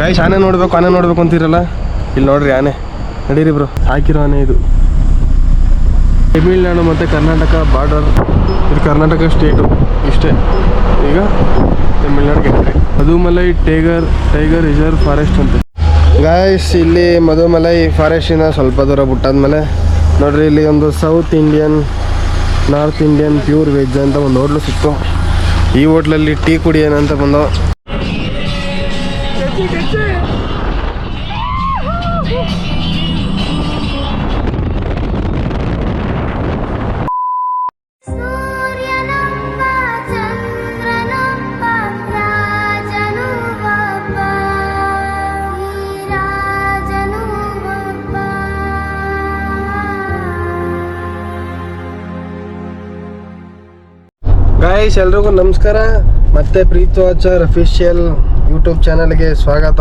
Guys ಆನೆ ನೋಡ್ಬೇಕು ಆನೆ ನೋಡ್ಬೇಕು ಅಂತೀರಲ್ಲ? ಇಲ್ಲಿ ನೋಡ್ರಿ ಆನೆ. ನಡೀರಿ ಬ್ರೋ. ಹಾಕಿರೋ ಆನೆ ಇದು. ತಮಿಳ್ನಾಡು ಮತ್ತು ಕರ್ನಾಟಕ ಬಾರ್ಡರ್. ಇದು ಕರ್ನಾಟಕ ಸ್ಟೇಟು. ಇಷ್ಟೇ. ಈಗ ತಮಿಳ್ನಾಡಿಗೆ entry Mudumalai tiger tiger reserve forest ಅಂತ. ಗಾಯ್ಸ್ ಇಲ್ಲಿ ಮಧುಮಲೈ ಫಾರೆಸ್ಟಿನ ಸ್ವಲ್ಪ ದೂರ ಬಿಟ್ಟಾದ್ಮೇಲೆ ನೋಡ್ರಿ, ಇಲ್ಲಿ ಒಂದು south Indian north Indian pure veg ಅಂತ ಒಂದು ಹೋಟ್ಲು ಸಿಕ್ತು. ಈ ಹೋಟ್ಲಲ್ಲಿ ಟೀ ಕುಡಿಯೋಣ ಅಂತ ಬಂದೋ ಸೂರ್ಯನೊಬ್ಬ ಚಂದ್ರನೊಬ್ಬ ರಾಜನು ಒಬ್ಬ ಈ ರಾಜನು ಒಬ್ಬ ಗಾಯ್ಸ್ ಎಲ್ರಿಗೂ ನಮಸ್ಕಾರ ಮತ್ತೆ ಪ್ರೀತ್ ವಾಚರ್ ಅಫಿಷಿಯಲ್ ಯೂಟ್ಯೂಬ್ ಚಾನಲ್ಗೆ ಸ್ವಾಗತ.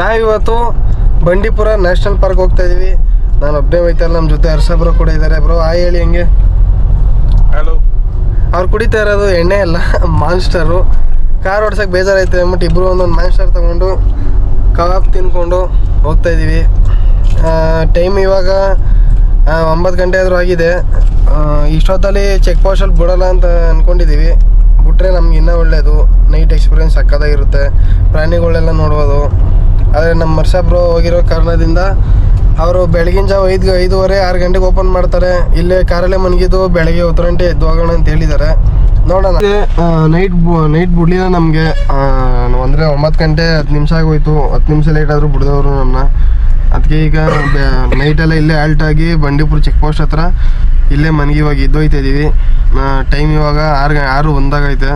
ನಾವಿವತ್ತು ಬಂಡೀಪುರ ನ್ಯಾಷನಲ್ ಪಾರ್ಕ್ ಹೋಗ್ತಾ ಇದೀವಿ. ನಾನು ಒಬ್ಬನೇ ಹೋಯ್ತಲ್ಲ ನಮ್ಮ ಜೊತೆ ಅರ್ಸಬ್ರು ಕೂಡ ಇದ್ದಾರೆ ಬ್ರೋ ಆ ಹೇಳಿ ಹೆಂಗೆ? ಹಲೋ ಅವ್ರು ಕುಡಿತಾ ಇರೋದು ಎಣ್ಣೆ ಅಲ್ಲ ಮಾನ್ಸ್ಟರು ಕಾರ್ ಓಡ್ಸಕ್ಕೆ ಬೇಜಾರೈತೆ ಅಂದ್ಬಿಟ್ಟು ಇಬ್ಬರು ಒಂದೊಂದು ಮಾನ್ಸ್ಟರ್ ತಗೊಂಡು ಕಬಾಬ್ ತಿನ್ಕೊಂಡು ಹೋಗ್ತಾ ಇದ್ದೀವಿ ಟೈಮ್ ಇವಾಗ ಒಂಬತ್ತು ಗಂಟೆ ಆದರೂ ಆಗಿದೆ. ಇಷ್ಟೊತ್ತಲ್ಲಿ ಚೆಕ್ ಪೋಸ್ಟಲ್ಲಿ ಬಿಡೋಲ್ಲ ಅಂತ ಅಂದ್ಕೊಂಡಿದ್ದೀವಿ ಬಿಟ್ರೆ ನಮ್ಗೆ ಇನ್ನೂ ಒಳ್ಳೆಯದು ನೈಟ್ ಎಕ್ಸ್ಪೀರಿಯನ್ಸ್ ಸಕ್ಕದಾಗಿರುತ್ತೆ ಪ್ರಾಣಿಗಳೆಲ್ಲ ನೋಡ್ಬೋದು. ಆದರೆ ನಮ್ಮ ವರ್ಷಬ್ರು ಹೋಗಿರೋ ಕಾರಣದಿಂದ ಅವರು ಬೆಳಗಿನ ಜಾವ ಐದು ಐದೂವರೆ, ಆರು ಗಂಟೆಗೆ ಓಪನ್ ಮಾಡ್ತಾರೆ. ಇಲ್ಲೇ ಕಾರಲ್ಲೇ ಮನಗಿದ್ದು ಬೆಳಗ್ಗೆ ಹತ್ತು ಗಂಟೆ ಎದ್ದು ಹೋಗೋಣ ಅಂತ ಹೇಳಿದ್ದಾರೆ. ನೋಡೋಣ. ನೈಟ್ ನೈಟ್ ಬಿಡ್ಲಿಲ್ಲ ನಮಗೆ. ಅಂದರೆ ಒಂಬತ್ತು ಗಂಟೆ ಹತ್ತು ನಿಮಿಷ ಆಗೋಯ್ತು. ಹತ್ತು ನಿಮಿಷ ಲೇಟ್ ಆದರೂ ಬಿಡ್ದವರು ನಮ್ಮನ್ನ ಅದಕ್ಕೆ ಈಗ ನೈಟೆಲ್ಲ ಇಲ್ಲೇ ಆಲ್ಟ್ ಆಗಿ ಬಂಡೀಪುರ ಚೆಕ್ ಪೋಸ್ಟ್ ಹತ್ರ ಇಲ್ಲೇ ಮನೆಗೆ ಇವಾಗ ಇದ್ದೋಯ್ತಾ ಇದ್ದೀವಿ ಟೈಮ್ ಇವಾಗ ಆರು ಆರು ಒಂದಾಗೈತೆ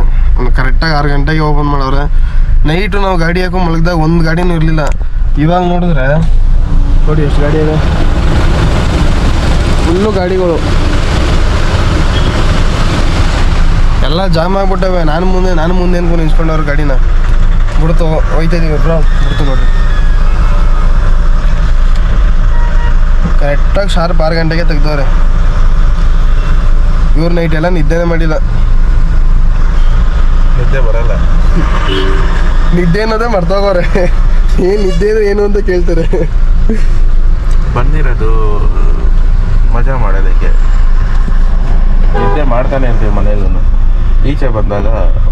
ಕರೆಕ್ಟಾಗಿ ಆರು ಗಂಟೆಗೆ ಓಪನ್ ಮಾಡವ್ರೆ. ನೈಟು ನಾವು ಗಾಡಿ ಹಾಕೊಂಡು ಮಲಗಿದಾಗ ಒಂದು ಗಾಡಿನೂ ಇರಲಿಲ್ಲ. ಇವಾಗ ನೋಡಿದ್ರೆ, ನೋಡಿ ಎಷ್ಟು ಗಾಡಿ ಇದೆ. ಫುಲ್ಲು ಗಾಡಿಗಳು. ಎಲ್ಲ ಜಾಮ್ ಆಗಿಬಿಟ್ಟವೆ. ನಾನು ಮುಂದೆ ನಾನು ಮುಂದೆ ಅನ್ಕೊಂಡು ನಿಂತ್ಕೊಂಡವ್ರು ಗಾಡಿನ. ಬಿಡ್ತು, ಹೋಯ್ತಾ ಇದ್ದೀವಿ ಬ್ರೋ ಬಿಡ್ತು ನೋಡ್ರಿ. ಕರೆಕ್ಟಾಗಿ ಶಾರ್ಪ್ ಆರು ಗಂಟೆಗೆ ತೆಗ್ದವ್ರೆ. ಇವ್ರ ನೈಟ್ ಎಲ್ಲ ನಿದ್ದೆನೇ ಮಾಡಿಲ್ಲ. ನಿದ್ದೆ ಬರಲ್ಲ. ನಿದ್ದೆ ಅನ್ನೋದೇ ಮರ್ತೋಗೋರೆ. ಏನು ನಿದ್ದೆ ಏನು ಅಂತ ಕೇಳ್ತಾರೆ. ಬಂದಿರೋದು ಮಜಾ ಮಾಡೋದಕ್ಕೆ. ನಿದ್ದೆ ಮಾಡ್ತಾನೆ ಅಂತೀವಿ ಮನೆಯಲ್ಲೂ ಈಚೆ ಬಂದಾಗ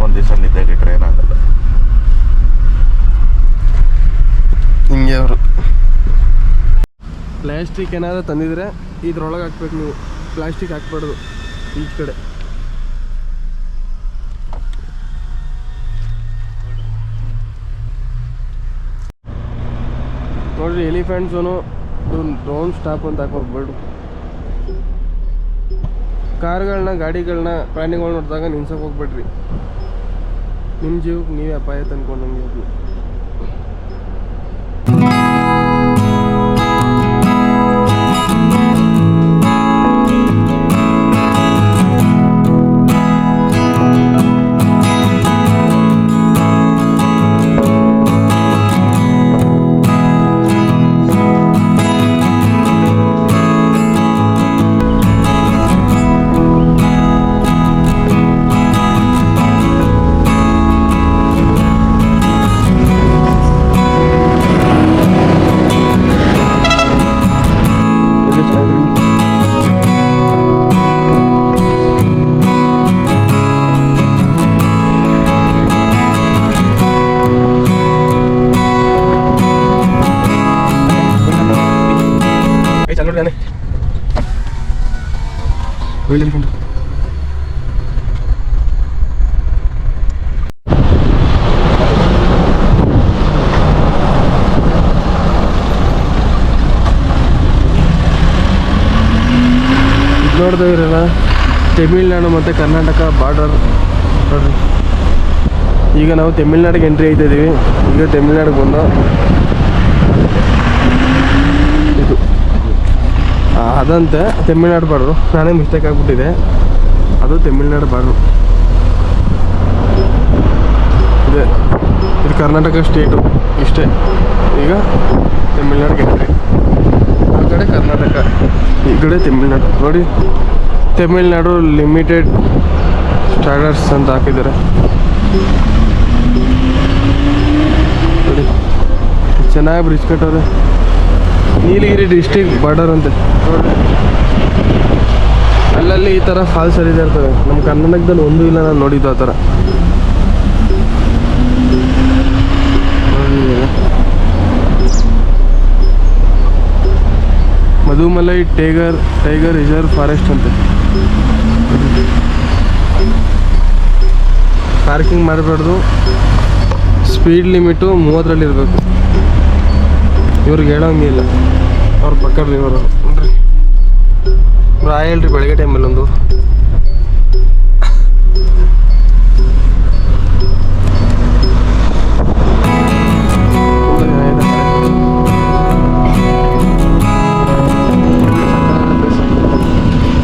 ಒಂದು ದಿವಸ ನಿದ್ದೆ ಕೆಟ್ಟರೆ ಏನಾಗಲ್ಲ. ಹಿಂಗೆ ಅವರು. ಪ್ಲಾಸ್ಟಿಕ್ ಏನಾದರೂ ತಂದಿದ್ರೆ ಇದ್ರೊಳಗೆ ಹಾಕ್ಬೇಕು ನೀವು. ಪ್ಲಾಸ್ಟಿಕ್ ಹಾಕ್ಬಾರ್ದು ಈ ಕಡೆ. ನೋಡ್ರಿ ಎಲಿಫೆಂಟ್ಸು ಡ್ರೋನ್ ಸ್ಟಾಪ್ ಅಂತ ಹಾಕೋರ್ಬೇಡು ಕಾರ್ಗಳನ್ನ, ಗಾಡಿಗಳನ್ನ ಪ್ರಾಣಿಗಳು ನೋಡಿದಾಗ ನಿಲ್ಸಕ್ಕೆ ಹೋಗ್ಬೇಡ್ರಿ. ನಿಮ್ಮ ಜೀವಕ್ಕೆ ನೀವೇ ಅಪಾಯ ತಂದ್ಕೊಂಡಂಗೆ ಒಳ್ಳೆ ಅನ್ಕೊಂಡು ನೋಡ್ತಾ ಇರಲ್ಲ ತಮಿಳ್ನಾಡು ಮತ್ತು ಕರ್ನಾಟಕ ಬಾರ್ಡರ್ ಈಗ ನಾವು ತಮಿಳ್ನಾಡಿಗೆ ಎಂಟ್ರಿ ಆಯ್ತಾ ಇದೀವಿ. ಈಗ ತಮಿಳ್ನಾಡಿಗೆ ಬಂದು ಇದು ಆ, ಅದಂತೆ ತಮಿಳ್ನಾಡು ಬಾರ್ಡ್ರು. ನಾನೇ ಮಿಸ್ಟೇಕ್ ಆಗಿಬಿಟ್ಟಿದೆ. ಅದು ತಮಿಳ್ನಾಡು ಬಾರ್ಡ್ರು. ಇದೆ. ಇದು ಕರ್ನಾಟಕ ಸ್ಟೇಟು. ಇಷ್ಟೇ. ಈಗ ತಮಿಳ್ನಾಡು ಎಂಟ್ರಿ ಆ ಕಡೆ ಕರ್ನಾಟಕ. ಈ ಕಡೆ ತಮಿಳ್ನಾಡು. ನೋಡಿ. ತಮಿಳ್ನಾಡು ಲಿಮಿಟೆಡ್ ಸ್ಟ್ಯಾಂಡರ್ಡ್ಸ್ ಅಂತ ಹಾಕಿದ್ದಾರೆ. ನೋಡಿ. ಚೆನ್ನಾಗಿ ಬ್ರಿಜ್ ಕಟ್ಟವ್ರೆ. ನೀಲಗಿರಿ ಡಿಸ್ಟಿಕ್ ಬಾರ್ಡರ್ ಅಂತೆ. ಅಲ್ಲಲ್ಲಿ ಈ ಥರ ಫಾಲ್ಸ್ ಹರಿತಾ ಇರ್ತವೆ. ನಮ್ಮ ಕರ್ನಾಟಕದಲ್ಲಿ ಒಂದೂ ಇಲ್ಲ ನಾನು ನೋಡಿದ್ದು ಆ ಥರ. Mudumalai tiger tiger reserve forest ಅಂತೆ. ಪಾರ್ಕಿಂಗ್ ಮಾಡಬಾರ್ದು. ಸ್ಪೀಡ್ ಲಿಮಿಟು ಮೂವತ್ತರಲ್ಲಿ ಇರಬೇಕು ಇವ್ರಿಗೆ ಹೇಳೋಂಗಿಲ್ಲ ಅವ್ರ ಪಕ್ಕ ಇವರು ನೋಡ್ರಿ. ರಾಯ ಹೇಳ್ರಿ, ಬೆಳಗ್ಗೆ ಟೈಮಲ್ಲಿ ಒಂದು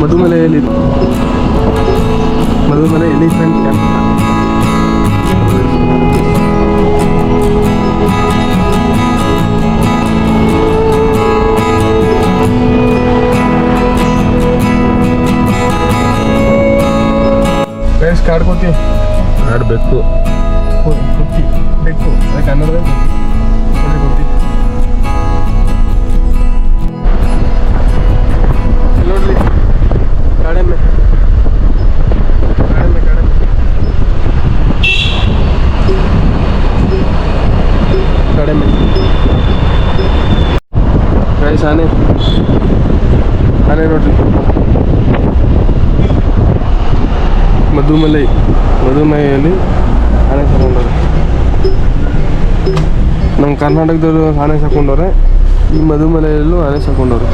ಮಧುಮಲೆಯಲ್ಲಿ ಮಧುಮಲೆ ಎಲಿಫೆಂಟ್ ಕ್ಯಾಂಪ್ ಆಡಬೇಕು. ಬೆಕ್ಕು ಅದೇ ಕನ್ನಡದಲ್ಲಿ? ಕರ್ನಾಟಕದವರು ಆನೆ ಸಾಕೊಂಡವ್ರೆ ಈ ಮಧುಮಲೆಯಲ್ಲೂ ಆನೆ ಸಾಕೊಂಡವ್ರೆ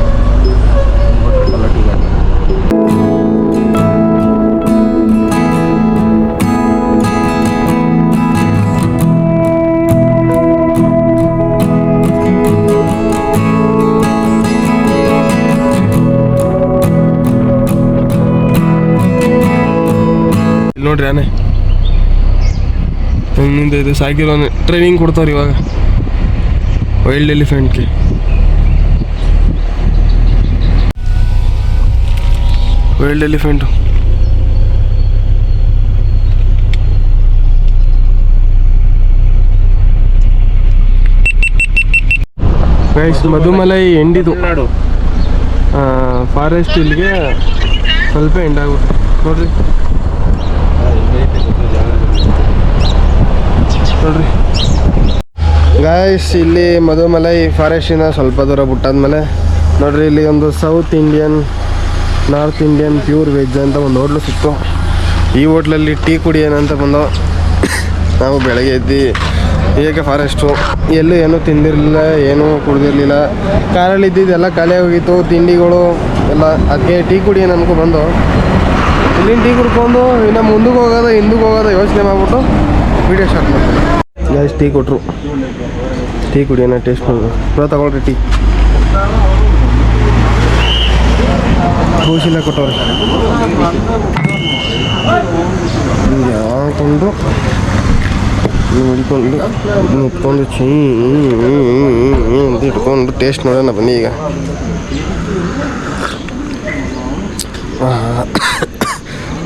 ನೋಡ್ರಿ ಆನೆ. ಹಿಂದಿಂದ ಇದು ಸಾಕಿರೋ ಟ್ರೈನಿಂಗ್ ಕೊಡ್ತಾರೆ ಇವಾಗ. ವೈಲ್ಡ್ ಎಲಿಫೆಂಟ್ಗೆ ವೈಲ್ಡ್ ಎಲಿಫೆಂಟ್ ಗೈಸ್ ಮಧುಮಲೈ ಎಂಡಿದು. ಫಾರೆಸ್ಟ್ ಇಲ್ಲಿಗೆ ಸ್ವಲ್ಪ ಎಂಡ್ ಆಗುತ್ತೆ. ನೋಡ್ರಿ. ನೋಡ್ರಿ. ಗಾಯ್ಸ್ ಇಲ್ಲಿ ಮಧುಮಲೈ ಫಾರೆಸ್ಟಿನ ಸ್ವಲ್ಪ ದೂರ ಬಿಟ್ಟಾದ್ಮೇಲೆ ನೋಡ್ರಿ, ಇಲ್ಲಿ ಒಂದು south Indian north Indian pure veg ಅಂತ ಒಂದು ಹೋಟ್ಲು ಸಿಕ್ತು. ಈ ಹೋಟ್ಲಲ್ಲಿ ಟೀ ಕುಡಿ ಅಂತ ಬಂದು ನಾವು ಬೆಳಗ್ಗೆ ಎದ್ದು ಹೇಗೆ ಫಾರೆಸ್ಟು ಎಲ್ಲೂ ಏನೂ ತಿಂದಿರಲಿಲ್ಲ, ಏನೂ ಕುಡ್ದಿರಲಿಲ್ಲ. ಕಾರಲ್ಲಿ ಇದ್ದಿದ್ದೆಲ್ಲ ಖಾಲಿ ಹೋಗಿತ್ತು, ತಿಂಡಿಗಳು ಎಲ್ಲ ಅದಕ್ಕೆ ಟೀ ಕುಡಿ ಏನು ಬಂದು. ಇಲ್ಲಿನ ಟೀ ಕುಡ್ಕೊಂಡು ಇನ್ನು ಮುಂದಕ್ಕೆ ಹೋಗೋದು, ಹಿಂದಕ್ಕೆ ಹೋಗೋದು ಯೋಚನೆ ಮಾಡ್ಬಿಟ್ಟು ವೀಡಿಯೋ ಸ್ಟಾರ್ಟ್ ಮಾಡ್ತೀನಿ. ಗೈಸ್ ಟೀ ಕೊಟ್ಟರು ಟೀ ಕುಡಿಯೋಣ ಟೇಸ್ಟ್ ಮಾಡೋದು ತಗೊಳ್ರಿ ಟೀ ಕೂಸಿಲ್ಲ ಕೊಟ್ಟವ್ರಿ. ಯಾಕೊಂಡು ಹಿಡ್ಕೊಂಡು ಮುಟ್ಕೊಂಡು ಚೀ ಇಟ್ಕೊಂಡು ಟೇಸ್ಟ್ ಮಾಡೋಣ ಬನ್ನಿ ಈಗ.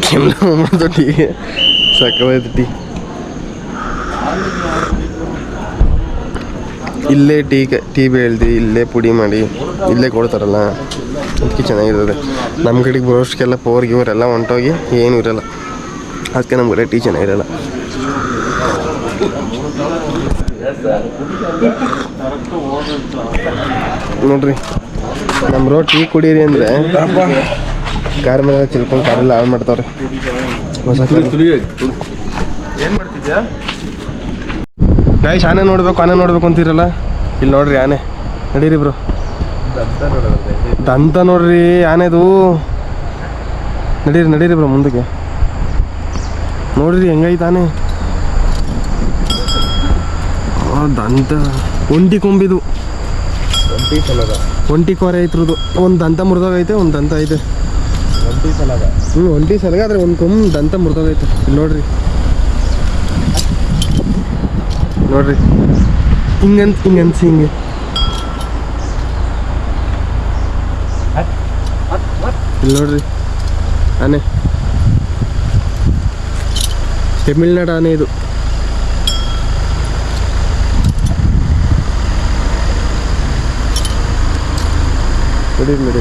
ಕೆಮ್ಮು ಟೀ ಸಕ್ಕದಾಯ್ತು ಟೀ ಇಲ್ಲೇ ಟೀ ಟೀ ಬೆಳ್ದು, ಇಲ್ಲೇ ಪುಡಿ ಮಾಡಿ, ಇಲ್ಲೇ ಕೊಡ್ತಾರಲ್ಲ ಅದಕ್ಕೆ ಚೆನ್ನಾಗಿರ್ತದೆ ನಮ್ಮ ಕಡೆಗೆ ಬರೋಷ್ಟಕ್ಕೆಲ್ಲ ಪವರ್ ಗಿವರೆಲ್ಲ ಹೊಂಟೋಗಿ ಏನೂ ಇರಲ್ಲ. ಅದಕ್ಕೆ ನಮ್ಮ ಕಡೆ ಟೀ ಚೆನ್ನಾಗಿರಲ್ಲ. ನೋಡ್ರಿ ನಮ್ಮ ರೋ ಟೀ ಕುಡೀರಿ ಅಂದರೆ ಕಾರ್ ಮೇಲೆ ಚಿಲ್ಕೊಂಡು ಕಾರೆಲ್ಲ ಹಾಳು ಮಾಡ್ತಾವ್ರೆ. ಏನು ಮಾಡ್ತಿದ್ಯಾ? ಗಾಯ್ಸ್ ಆನೆ ನೋಡ್ಬೇಕು ಆನೆ ನೋಡ್ಬೇಕು ಅಂತೀರಲ್ಲ? ಇಲ್ಲಿ ನೋಡ್ರಿ ಆನೆ. ನಡೀರಿ ಬ್ರೋ ದಂತ ನೋಡ್ರಿ ಆನೆದು. ನಡೀರಿ ನಡೀರಿ ಬ್ರೋ ಮುಂದಕ್ಕೆ. ನೋಡ್ರಿ ಹೆಂಗೈತೆ ಆನೆ? ದಂತ. ಒಂಟಿ ಕೊಂಬಿದು. ಒಂಟಿ ಕೋರೆ ಒಂಟಿ ಕೊರೆ ಐತ್ರದು. ಒಂದು ದಂತ ಮುರಿದೋಗೈತೆ ಒಂದು ದಂತ ಐತೆ. ಹ್ಞೂ ಒಂಟಿ ಸಲಗ ಆದ್ರೆ ಒಂದು ಕೊಂಬ್ ದಂತ ಮುರಿದೋಗೈತೆ ಇಲ್ಲಿ ನೋಡ್ರಿ. ನೋಡ್ರಿ ಹಿಂಗಂತ ಹಿಂಗಂತ ಹಿಂಗೆ ಇಲ್ಲಿ ನೋಡ್ರಿ ಆನೆ ತಮಿಳ್ನಾಡು ಆನೆ ಇದು ನೋಡಿ ನೋಡಿ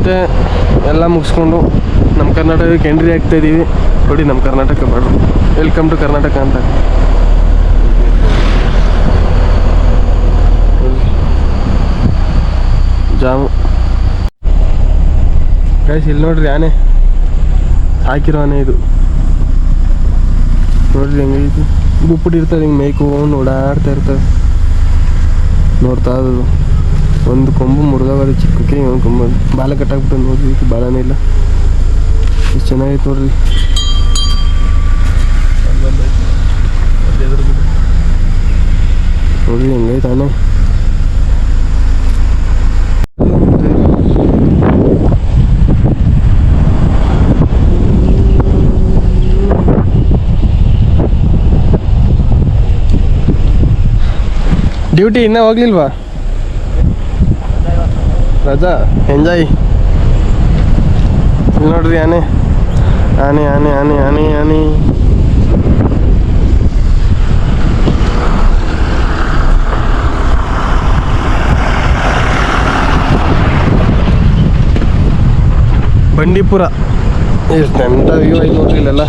ಮತ್ತೆ ಎಲ್ಲ ಮುಗಿಸ್ಕೊಂಡು ನಮ್ಮ ಕರ್ನಾಟಕಕ್ಕೆ ಎಂಟ್ರಿ ಆಗ್ತಾ ಇದ್ದೀವಿ. ನೋಡಿ ನಮ್ಮ Karnataka border welcome to Karnataka ಅಂತ. ಜಾಮು. ಗೈಸ್ ಇಲ್ಲಿ ನೋಡ್ರಿ ಆನೆ. ಹಾಕಿರೋ ಆನೆ ಇದು. ನೋಡ್ರಿ ಹೆಂಗೈತಿ ಬುಪ್ಪಿಟ್ಟಿರ್ತಾರೆ ಹಿಂಗೆ ಮೇಯ್ಕೊಂಡು ಓಡಾಡ್ತಾ ಇರ್ತಾರೆ. ನೋಡ್ತಾ ಇರೋದು. ಒಂದು ಕೊಂಬು ಮುರಿದೋಗೋದು ಚಿಕ್ಕಕ್ಕೆ ಒಂದು ಕೊಂಬು. ಬಾಲ ಕಟ್ಟಾಕ್ಬಿಟ್ಟು ನೋಡ್ರಿ ಬಾಲನೇ ಇಲ್ಲ. ಎಷ್ಟು ಚೆನ್ನಾಗೈತೆ ನೋಡ್ರಿ. ನೋಡ್ರಿ, ಹೆಂಗೈತೆ ತಾನೆ ಡ್ಯೂಟಿ ಇನ್ನೂ ಹೋಗ್ಲಿಲ್ವಾ? ರಜಾ? ಎಂಜಾಯ್. ಇಲ್ಲಿ ನೋಡ್ರಿ ಆನೆ. ಆನೆ ಆನೆ ಆನೆ ಆನೆ ಆನೆ. ಬಂಡೀಪುರ. ಎಷ್ಟು ಎಂಥ ವ್ಯೂ ಐತೆ ನೋಡ್ರಿ ಇಲ್ಲೆಲ್ಲ.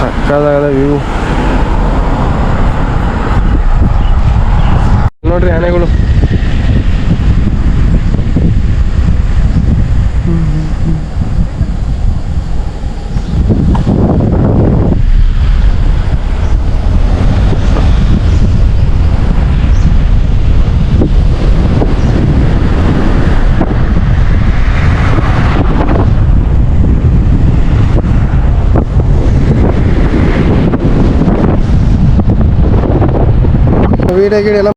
ಸಕ್ಕದಾಗದ ವ್ಯೂ ನೋಡ್ರಿ ಆನೆಗಳು. ವೀಡಿಯೋ ಗಿಡ ಎಲ್ಲ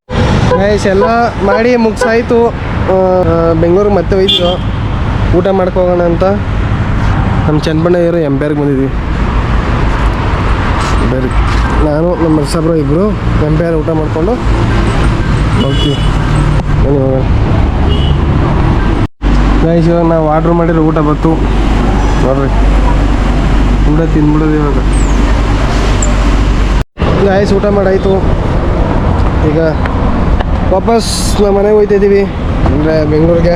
ಗೈಸ್ ಎಲ್ಲ ಮಾಡಿ ಮುಗಿಸಾಯ್ತು. ಬೆಂಗಳೂರಿಗೆ ಮತ್ತೆ ಹೋಯ್ತು. ಊಟ ಮಾಡ್ಕೋಗೋಣ ಅಂತ. ನಮ್ಮ ಚನ್ನಬಣ್ಣ ಇರೋ ಎಂಪೇರ್ಗೆ ಬಂದಿದ್ವಿ. ಬೇರೆ ನಾನು, ನಮ್ಮ ಸಬ್ರ ಇಬ್ಬರು ಎಂಪೇರ್ ಊಟ ಮಾಡಿಕೊಂಡು ಹೋಗ್ತೀವಿ. ಗೈಸ್ ಇವಾಗ ನಾವು ಆರ್ಡ್ರ್ ಮಾಡಿರೋ ಊಟ ಬತ್ತು ನೋಡ್ರಿ. ಊಟ ತಿಂದ್ಬಿಡೋದು ಇವಾಗ. ಗೈಸ್ ಊಟ ಮಾಡಾಯ್ತು. ಈಗ ವಾಪಸ್ ನಮ್ಮ ಮನೆಗೆ ಹೋಗ್ತಿದ್ದೀವಿ ಅಂದರೆ ಬೆಂಗಳೂರಿಗೆ.